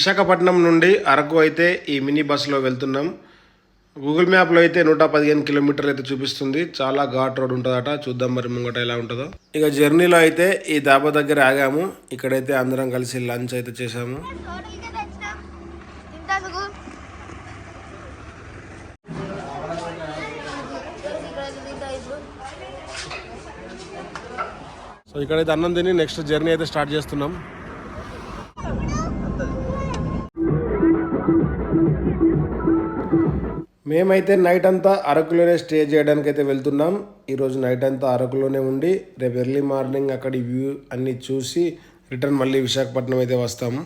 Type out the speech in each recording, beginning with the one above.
విశాఖపట్నం నుండి అరకు అయితే ఈ మినీ బస్సులో వెళ్తున్నాం. గూగుల్ మ్యాప్లో అయితే నూట పదిహేను కిలోమీటర్లు అయితే చూపిస్తుంది. చాలా ఘాట్ రోడ్ ఉంటుందట. చూద్దాం మరి ముంగట ఎలా ఉంటుందో. ఇక జర్నీలో అయితే ఈ దాబా దగ్గర ఆగాము. ఇక్కడైతే అందరం కలిసి లంచ్ అయితే చేసాము. సో ఇక్కడైతే అన్నం తిని నెక్స్ట్ జర్నీ అయితే స్టార్ట్ చేస్తున్నాం. మేమైతే నైట్ అంతా అరకులోనే స్టే చేయడానికి అయితే వెళ్తున్నాం ఈరోజు నైట్ అంతా అరకులోనే ఉండి రేపు ఎర్లీ మార్నింగ్ అక్కడి వ్యూ అన్నీ చూసి రిటర్న్ మళ్ళీ విశాఖపట్నం అయితే వస్తాము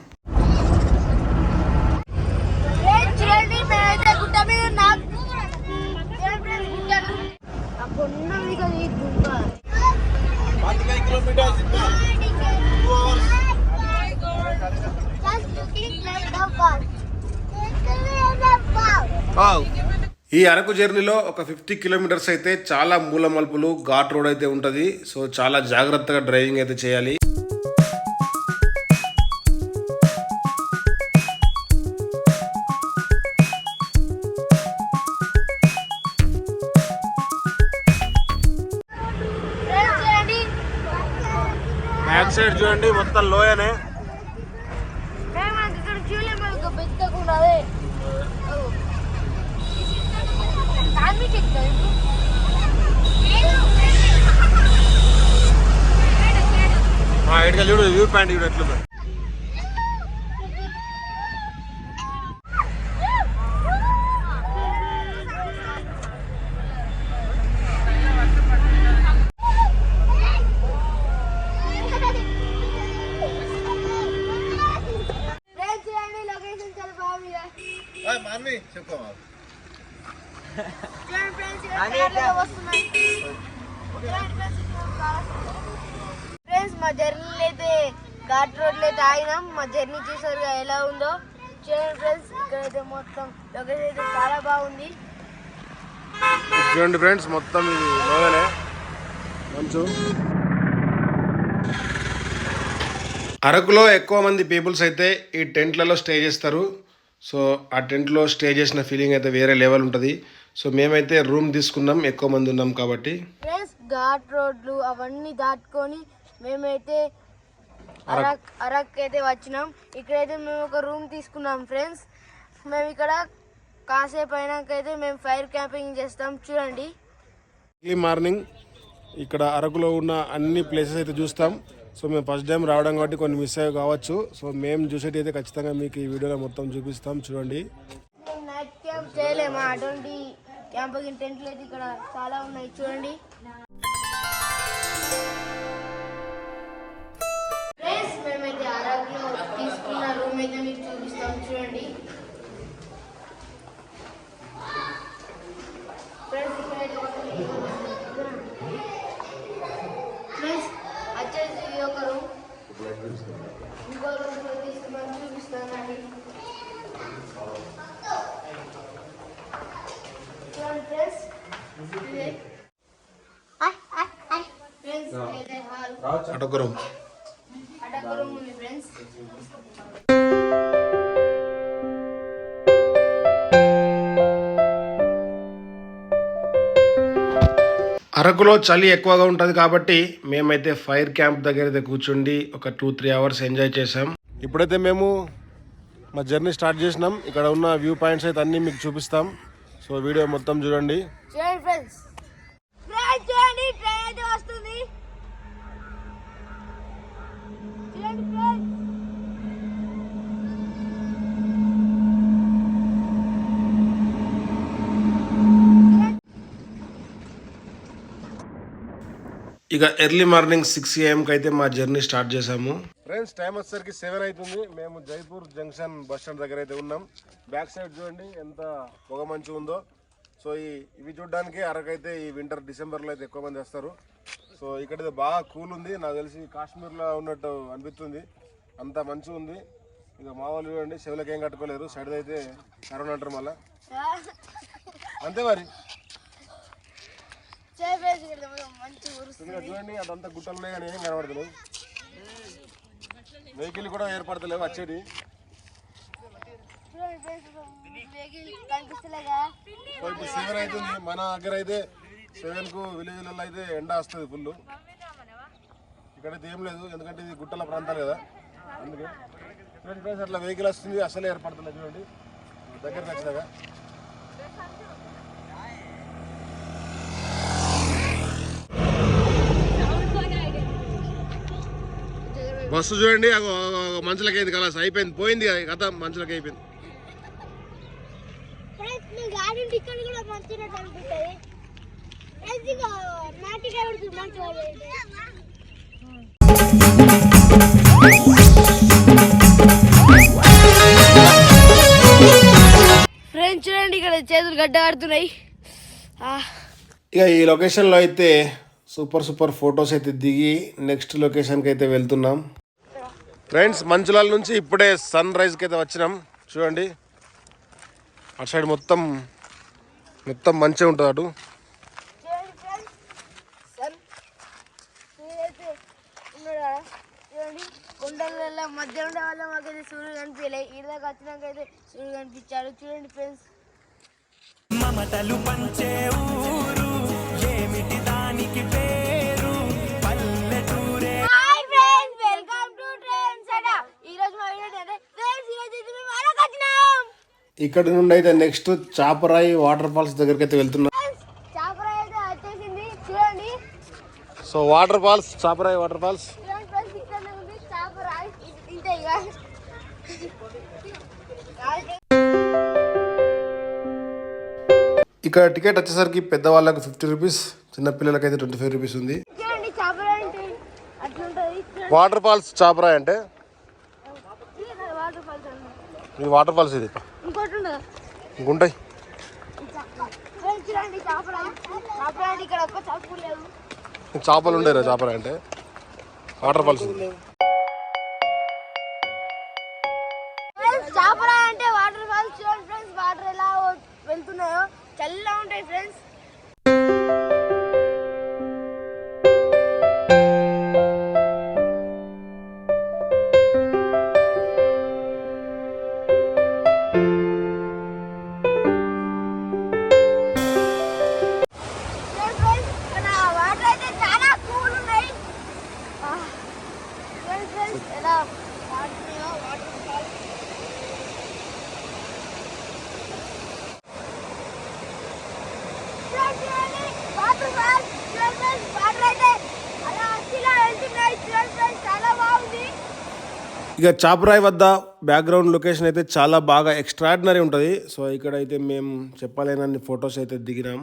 Oh. ఈ అరకు జర్నీలో ఒక ఫిఫ్టీ కిలోమీటర్స్ అయితే చాలా మూల మలుపులు ఘాట్ రోడ్ అయితే ఉంటుంది. సో చాలా జాగ్రత్తగా డ్రైవింగ్ అయితే చేయాలి. బ్యాక్ సైడ్ చూడండి మొత్తం లోయనే మేము అంత ఇక్కడ చూడలేము ఒక పెద్దగా ఉన్నది దాని చెప్తాను ఇటుగా చూడు వ్యూ పాయింట్ చూడు ఎట్లుందో ఫ్రెండ్స్ చూడండి లొకేషన్ చాలా బాగుంది మాన్వి చెప్పుకోమా చూడండి ఫ్రెండ్స్ ఇక్కడ కార్లో వస్తున్నాయి చూడండి ఫ్రెండ్స్ ఇక్కడ కార్లు వస్తున్నాయి. ఫ్రెండ్స్ మా జర్నీలో అయితే ఘాట్ రోడ్లో అయితే ఆగినాం మా జర్నీ చూసారు కదా ఎలా ఉందో చూడండి ఫ్రెండ్స్ ఇక్కడైతే మొత్తం లొకేషన్ అయితే చాలా బాగుంది చూడండి ఫ్రెండ్స్ మొత్తం ఇది లోయలే. మంచు. అరకులో ఎక్కువ మంది పీపుల్స్ అయితే ఈ టెంట్లలో స్టే చేస్తారు. సో ఆ టెంట్లో స్టే చేసిన ఫీలింగ్ అయితే వేరే లెవెల్ ఉంటుంది. సో మేమైతే రూమ్ తీసుకున్నాం ఎక్కువ మంది ఉన్నాం కాబట్టి. ఫ్రెండ్స్ ఘాట్ రోడ్లు అవన్నీ దాటుకొని మేమైతే అరక్. అరక్ అయితే వచ్చినాం. ఇక్కడైతే మేము ఒక రూమ్ తీసుకున్నాం ఫ్రెండ్స్ మేము ఇక్కడ కాసేపు అయినాకైతే మేము ఫైర్ క్యాంపింగ్ చేస్తాం. చూడండి. ఎర్లీ మార్నింగ్ ఇక్కడ అరకులో ఉన్న అన్ని ప్లేసెస్ అయితే చూస్తాం. సో మేము ఫస్ట్ టైం రావడం కాబట్టి కొన్ని మిస్ అయ్యి కావచ్చు. సో మేము చూసేటి అయితే ఖచ్చితంగా మీకు ఈ వీడియోలో మొత్తం చూపిస్తాం. చూడండి. మేము నైట్ క్యాంప్ చేయలేమా. అటువంటి క్యాంపింగ్ టెంట్లు అయితే ఇక్కడ చాలా ఉన్నాయి. చూడండి. మేమైతే అరకులో తీసుకున్న రూమ్ అయితే మీకు చూపిస్తాం. చూడండి ఫ్రెండ్స్ ఇక్కడైతే ఫ్రెండ్స్ వచ్చేసి ఇది ఒక రూమ్ ఇంకో రూమ్ తీసుకున్నాను చూపిస్తానండి చూడండి ఫ్రెండ్స్ ఉంది ఫ్రెండ్స్ అరకులో చలి ఎక్కువగా ఉంటుంది కాబట్టి మేమైతే ఫైర్ క్యాంప్ దగ్గర అయితే కూర్చుండి ఒక టూ త్రీ అవర్స్ ఎంజాయ్ చేసాం ఇప్పుడైతే మేము మా జర్నీ స్టార్ట్ చేసినాం. ఇక్కడ ఉన్న వ్యూ పాయింట్స్ అయితే అన్నీ మీకు చూపిస్తాం. సో వీడియో మొత్తం చూడండి. చూడండి ఫ్రెండ్స్. ఫ్రెండ్స్ చూడండి ట్రైన్ అయితే వస్తుంది. చూడండి ఫ్రెండ్స్. ఇక ఎర్లీ మార్నింగ్ సిక్స్ ఏఎంకి అయితే మా జర్నీ స్టార్ట్ చేసాము ఫ్రెండ్స్ టైం వచ్చేసరికి సెవెన్ అవుతుంది మేము జైపూర్ జంక్షన్ బస్ స్టాండ్ దగ్గర అయితే ఉన్నాం. బ్యాక్ సైడ్ చూడండి ఎంత పొగ మంచి ఉందో. సో ఈ ఇవి చూడడానికి అరకైతే ఈ వింటర్ డిసెంబర్లో అయితే ఎక్కువ మంది వస్తారు. సో ఇక్కడ బాగా కూల్ ఉంది. నాకు తెలిసి కాశ్మీర్లో ఉన్నట్టు అనిపిస్తుంది. అంత మంచిగా ఉంది. ఇక మా వాళ్ళు చూడండి చెవులకు ఏం కట్టుకోలేరు. సైడ్ అయితే కరోనా అంటారు మళ్ళీ. అంతే మరి. మంచి చూడండి అదంతా గుట్టలు ఉన్నాయి కానీ ఏం కనబడతలేవు వెహికల్ కూడా ఏర్పడతలేవు వచ్చేది. ఇప్పుడు సెవెన్ అవుతుంది మన దగ్గర అయితే సెవెన్కు విలేజ్లలో అయితే ఎండ వస్తుంది ఫుల్ ఇక్కడైతే ఏం లేదు ఎందుకంటే ఇది గుట్టల ప్రాంతాలు కదా. అందుకే. ఫ్రెండ్స్ అట్లా వెహికల్ వస్తుంది అసలే ఏర్పడతలేదు చూడండి. దగ్గరకు వచ్చినాక బస్సు చూడండి మంచులకి అయింది కలాస్ అయిపోయింది పోయింది కథ మంచులకి అయిపోయింది ఫ్రెండ్స్ చూడండి ఇక్కడ చేతులు గడ్డ ఆడుతున్నాయి ఇక ఈ లొకేషన్లో అయితే సూపర్ సూపర్ ఫొటోస్ అయితే దిగి నెక్స్ట్ లొకేషన్కి అయితే వెళ్తున్నాం. ఫ్రెండ్స్ మంచులాల నుంచి ఇప్పుడే సన్ రైజ్కి అయితే వచ్చినాం. చూడండి. అటు సైడ్ మొత్తం మొత్తం మంచిగా ఉంటుంది అటు. కొండల మధ్య ఉండే వల్ల మాకైతే సూర్యుడు కనిపించలే. ఈ దాకా వచ్చినాక అయితే సూర్యుడు కనిపించాడు. చూడండి ఫ్రెండ్స్. మమతలు పంచే ఇక్కడ నుండి అయితే నెక్స్ట్ చాపరాయి వాటర్ ఫాల్స్ దగ్గరికి అయితే వెళ్తున్నాం. ఫ్రెండ్స్ చాపర అయితే వచ్చేసింది. చూడండి. So water falls Chaparai water falls ఇక్కడ టికెట్ వచ్చేసరికి పెద్దవాళ్ళకి ఫిఫ్టీ రూపీస్ చిన్న పిల్లలకి అయితే ట్వంటీ ఫైవ్ రూపీస్ ఉంది వాటర్ ఫాల్స్ చాపరాయి అంటే? వాటర్ ఫాల్స్ అన్నమాట ఇది వాటర్ ఫాల్స్ ఇది. లేదు చేపలు ఉండేరా చాపరాయి అంటే? Water falls. ఇది ఫ్రెండ్స్ అంటే వాటర్ ఫాల్స్ చూడండి ఫ్రెండ్స్. వాటర్ ఎలా వెళ్తున్నాయో చల్ల ఇక చాపరాయి వద్ద బ్యాక్గ్రౌండ్ లొకేషన్ అయితే చాలా బాగా ఎక్స్ట్రాడినరీ ఉంటుంది. సో ఇక్కడ అయితే మేము చెప్పలేనన్ని ఫొటోస్ అయితే దిగినాం.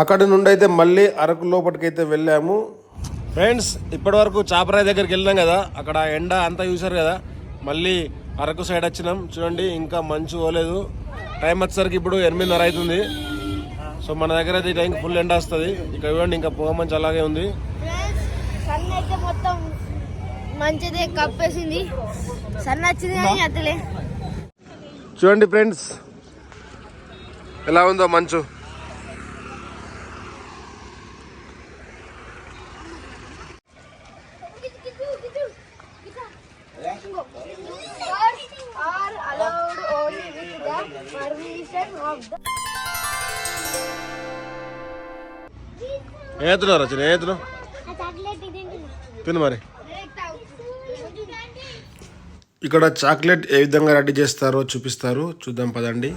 అక్కడి నుండి అయితే మళ్ళీ అరకు లోపలికి అయితే వెళ్ళాము. ఫ్రెండ్స్ ఇప్పటి వరకు చాపరాయి దగ్గరికి వెళ్ళాం కదా అక్కడ ఎండ అంతా చూసారు కదా మళ్ళీ అరకు సైడ్ వచ్చినాం. చూడండి ఇంకా మంచు పోలేదు. టైం వచ్చేసరికి ఇప్పుడు ఎనిమిదిన్నర అవుతుంది. సో మన దగ్గర అయితే ఈ టైంకి ఫుల్ ఎండ వస్తుంది. ఇక్కడ చూడండి ఇంకా పొగ మంచు అలాగే ఉంది. సన్ అయితే మొత్తం మంచిదే కప్పేసింది. సన్ వచ్చింది కానీ అతలే చూడండి ఫ్రెండ్స్ ఎలా ఉందో మంచు? ఏతున్నారు వచ్చిన ఏతులు? తిను మరి. ఇక్కడ చాక్లెట్ ఏ విధంగా రెడీ చేస్తారో చూపిస్తారు. చూద్దాం పదండి.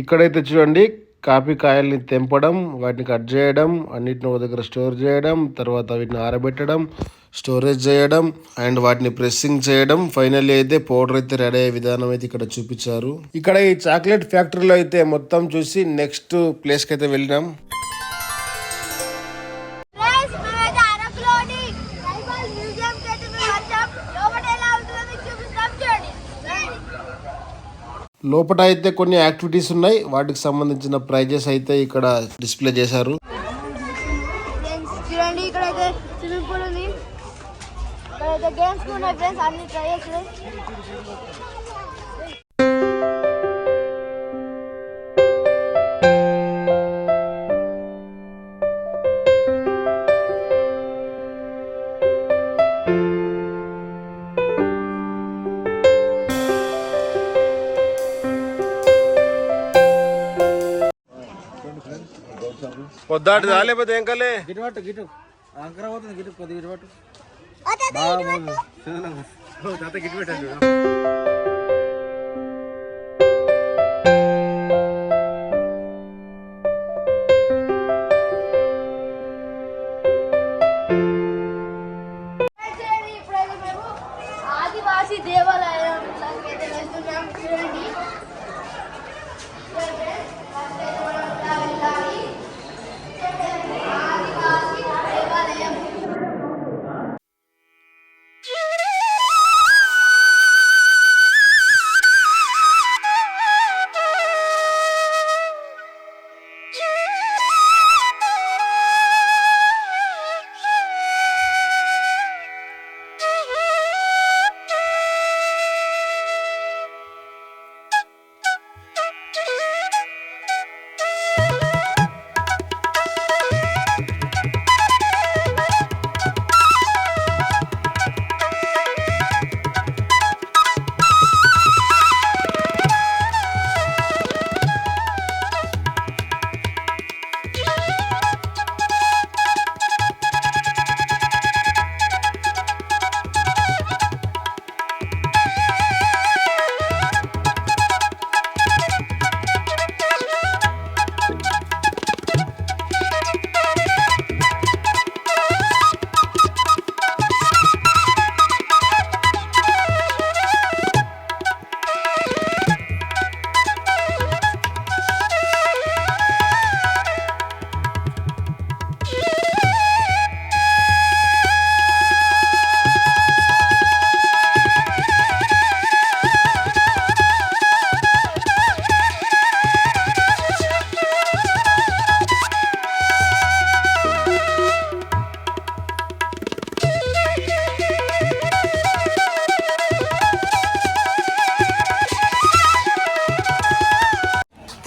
ఇక్కడైతే చూడండి కాఫీ కాయల్ని తెంపడం వాటిని కట్ చేయడం అన్నిటిని ఒక దగ్గర స్టోర్ చేయడం తర్వాత వీటిని ఆరబెట్టడం స్టోరేజ్ చేయడం అండ్ వాటిని ప్రెస్సింగ్ చేయడం. ఫైనల్లీ అయితే పౌడర్ అయితే రెడీ అయ్యే విధానం అయితే ఇక్కడ చూపించారు. ఇక్కడ ఈ చాక్లెట్ ఫ్యాక్టరీలో అయితే మొత్తం చూసి నెక్స్ట్ ప్లేస్కి అయితే వెళ్ళినాం. లోపల అయితే కొన్ని యాక్టివిటీస్ ఉన్నాయి. వాటికి సంబంధించిన ప్రైజెస్ అయితే ఇక్కడ డిస్ప్లే చేశారు. ఫ్రెండ్స్ చూడండి ఇక్కడైతే స్విమ్మింగ్ పూల్ ఉంది. ఇక్కడైతే గేమ్స్ ఉన్నాయి ఫ్రెండ్స్ అన్ని ట్రై చేసి పొద్దాటి లేకపోతే ఏం కలే? గిట్టుబాటు గిట్టు. అంకర పోతుంది గిట్టు కొద్ది గిట్టుబాటు. తాత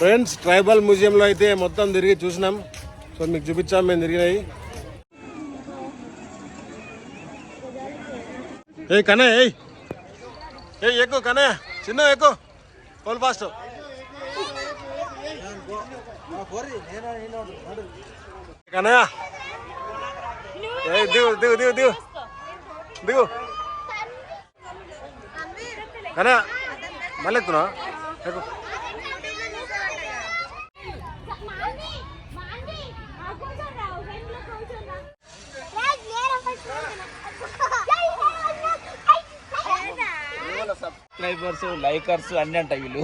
ఫ్రెండ్స్ ట్రైబల్ మ్యూజియంలో అయితే మొత్తం తిరిగి చూసినాం. సో మీకు చూపించాం మేము తిరిగినాయి. ఏ కనే ఏయ్ ఏ ఎక్కువ కనే. చిన్న ఎక్కువ ఫోన్ ఫాస్ట్ కనయా దిగు దిగు దిగు దిగు. దిగు. కనయా మళ్ళీ ఎత్తున్నా ఎక్కువ సబ్స్క్రైబర్స్ లైకర్స్ అన్ని అంటాయి వీళ్ళు.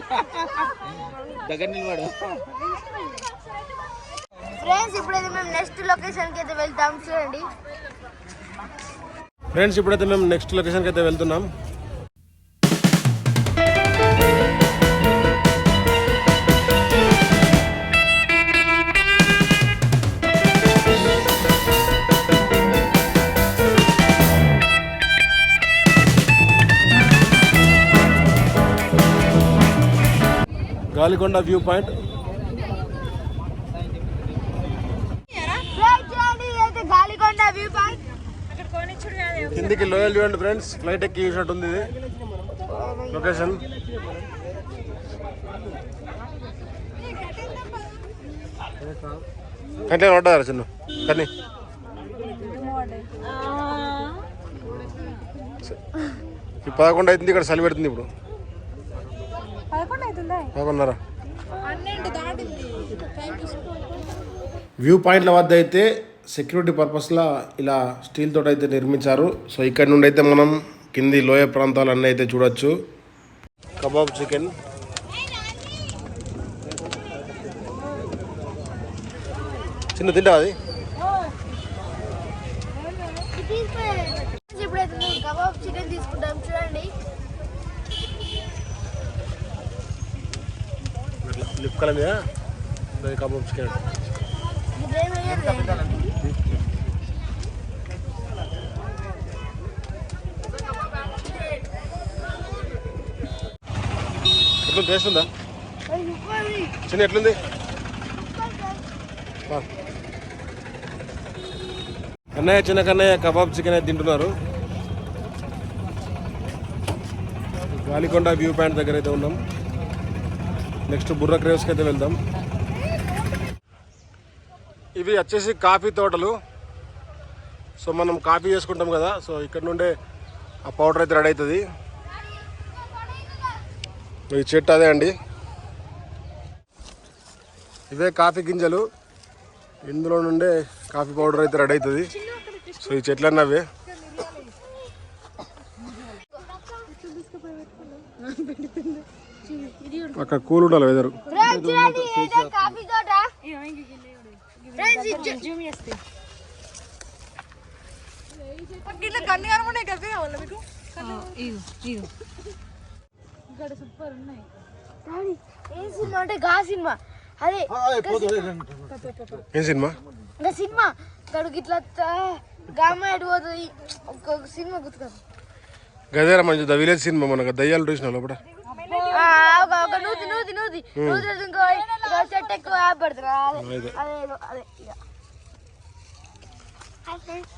దగ్గర నిలబడు. ఫ్రెండ్స్ ఇప్పుడైతే మేము నెక్స్ట్ లొకేషన్కి అయితే వెళ్తాం. చూడండి. ఫ్రెండ్స్ ఇప్పుడైతే మేము నెక్స్ట్ లొకేషన్కి అయితే వెళ్తున్నాం. Galikonda view point. కిందికి లోయల్ చూడండి ఫ్రెండ్స్ ఫ్లైట్ ఎక్కి చూసినట్టు ఉంది ఇది లొకేషన్ కంటే పడ్డారు చిన్న? కానీ పదకొండు అవుతుంది ఇక్కడ చలి పెడుతుంది ఇప్పుడు. పదకొండున్నర. వ్యూ పాయింట్ల వద్ద అయితే సెక్యూరిటీ పర్పస్లా ఇలా స్టీల్ తోటి అయితే నిర్మించారు. సో ఇక్కడ నుండి అయితే మనం కింది లోయ ప్రాంతాలన్నీ అయితే చూడొచ్చు. కబాబ్ చికెన్ చిన్న తింటా అది ఇప్పుడైతే మేము కబాబ్ చికెన్ తీసుకుంటాం చూడండి లిఫ్ట్ కల మీద దాని కబాబ్ టేస్ట్ ఉందా? చిన్న ఎట్లుంది? కన్నయ్య చిన్న కన్నయ్య కబాబ్ చికెన్ అయితే తింటున్నారు. గాలికొండ వ్యూ పాయింట్ దగ్గర అయితే ఉన్నాం. నెక్స్ట్ బుర్ర క్రేవ్స్కి అయితే వెళ్దాం. ఇవి వచ్చేసి కాఫీ తోటలు. సో మనం కాఫీ చేసుకుంటాం కదా సో ఇక్కడ నుండే ఆ పౌడర్ అయితే రెడీ అవుతుంది. ఈ చెట్టు అదే అండి. ఇవే కాఫీ గింజలు. ఇందులో నుండే కాఫీ పౌడర్ అయితే రెడీ అవుతుంది. సో ఈ చెట్లు అన్నీ అవే అక్కడ కూల్ ఉండాలి వెదర్ ఏ సినిమా అంటే గా సినిమా? అదే ఏం సినిమా. ఇంకా సినిమా? గడుగు ఇట్లా తా- గామ ఎటు పోతుంది? ఒక సినిమా గుర్తుకా గదేరా మంచి ద విలేజ్ సినిమా మనకు దయ్యాలు చూసిన లోపల. ఒక ఒక నూతి నూతి నూతి నూతి ఇంకో ఇక చెట్టు ఎక్కువ ఆపి పెడతారు అదే అదే. అదే ఏదో, అదే ఇక హాయ్ ఫ్రెండ్స్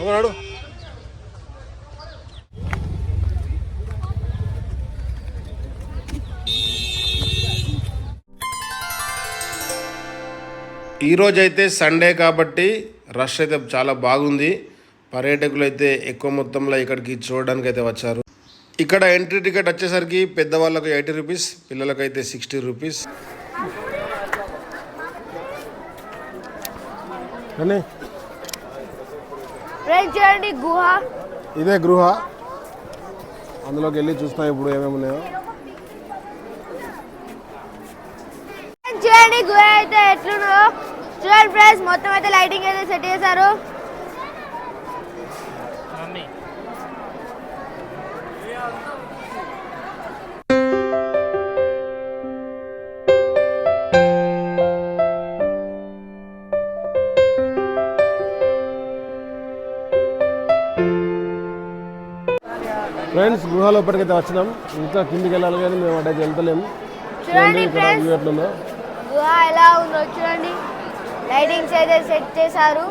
ఆ ఈరోజు అయితే సండే కాబట్టి రష్ అయితే చాలా బాగుంది. పర్యాటకులు అయితే ఎక్కువ మొత్తంలో ఇక్కడికి చూడడానికి అయితే వచ్చారు. ఇక్కడ ఎంట్రీ టికెట్ వచ్చేసరికి పెద్దవాళ్ళకు ఎయిటీ రూపీస్ పిల్లలకు అయితే సిక్స్టీ రూపీస్. ఇదే గృహ. అందులోకి వెళ్ళి చూస్తాం ఇప్పుడు ఏమేమి ఉన్నాయో చూడండి గుహ అయితే ఎట్లున్నదో చూడండి ఫ్రెండ్స్ మొత్తం అయితే లైటింగ్ అయితే సెట్ చేశారు. ఫ్రెండ్స్ గృహ లోపలికైతే వచ్చినాం. ఇంకా కిందికి వెళ్ళాలి కానీ మేము అటైతే వెళ్తలేము చూడండి వ్యూ ఎట్లుందో. గుహ ఎలా ఉందో చూడండి. లైటింగ్స్ అయితే సెట్ చేశారు.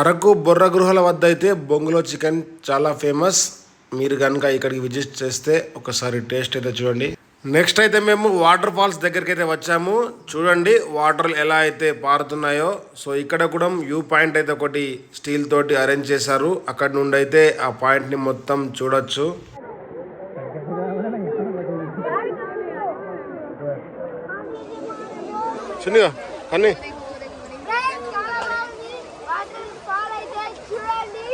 అరకు బొర్ర గృహాల వద్ద అయితే బొంగులో చికెన్ చాలా ఫేమస్. మీరు కనుక ఇక్కడికి విజిట్ చేస్తే ఒకసారి టేస్ట్ అయితే చూడండి. నెక్స్ట్ అయితే మేము వాటర్ ఫాల్స్ దగ్గరికి అయితే వచ్చాము. చూడండి వాటర్ ఎలా అయితే పారుతున్నాయో. సో ఇక్కడ కూడా వ్యూ పాయింట్ అయితే ఒకటి స్టీల్ తోటి అరేంజ్ చేశారు. అక్కడ నుండి అయితే ఆ పాయింట్ని మొత్తం చూడొచ్చు. చిన్నగా కన్నీ వాటర్ ఫాల్ అయితే చూడండి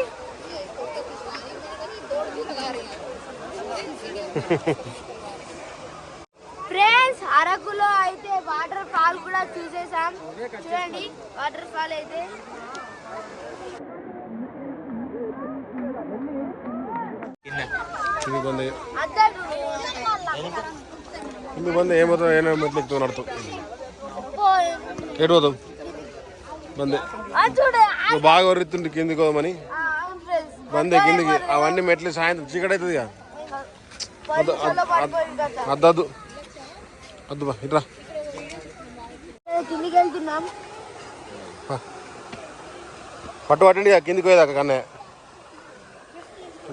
ఫ్రెండ్స్ అరకులో అయితే వాటర్ ఫాల్ కూడా చూసేసాం. చూడండి వాటర్ ఫాల్ అయితే. కింది బంద్. నువ్వు బాగా వరుతుంటే కిందికి పోదామని. బందే కిందికి. అవన్నీ మెట్లు సాయంత్రం చీకటి అవుతుంది అద్దు అద్దు బా ఇట్రా కిందికి వెళ్తున్నాం. పట్టు పట్టండి ఇక కిందికి పోయేదాకా కన్నే.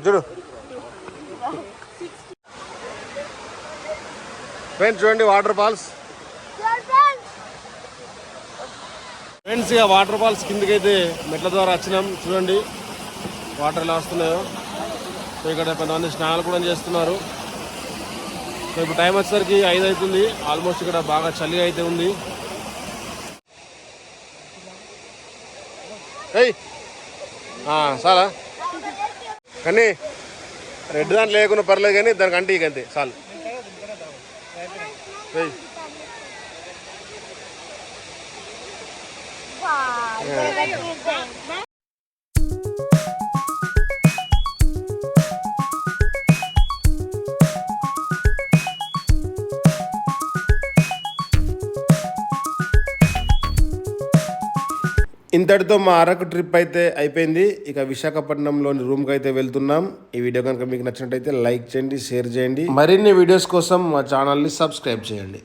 చూడు. ఫ్రెండ్స్ చూడండి వాటర్ ఫాల్స్. ఫ్రెండ్స్ ఇక వాటర్ ఫాల్స్ కిందకి అయితే మెట్ల ద్వారా వచ్చినాం. చూడండి వాటర్ ఎలా వస్తున్నాయో. సో ఇక్కడ కొంతమంది స్నానాలు కూడా చేస్తున్నారు. సో ఇప్పుడు టైం వచ్చేసరికి ఐదు అవుతుంది. ఆల్మోస్ట్ ఇక్కడ బాగా చలి అయితే ఉంది. ఏయ్. ఆ, చాలా కానీ రెడ్ దాంట్లో లేకుండా పర్లేదు కానీ దానికి అంటే ఇక అంతే చాలు. ఏయ్. ఇంతటితో మా అరకు ట్రిప్ అయితే అయిపోయింది. ఇక విశాఖపట్నంలోని రూమ్కి అయితే వెళ్తున్నాం. ఈ వీడియో కనుక మీకు నచ్చినట్టయితే లైక్ చేయండి షేర్ చేయండి. మరిన్ని వీడియోస్ కోసం మా ఛానల్ని సబ్స్క్రైబ్ చేయండి.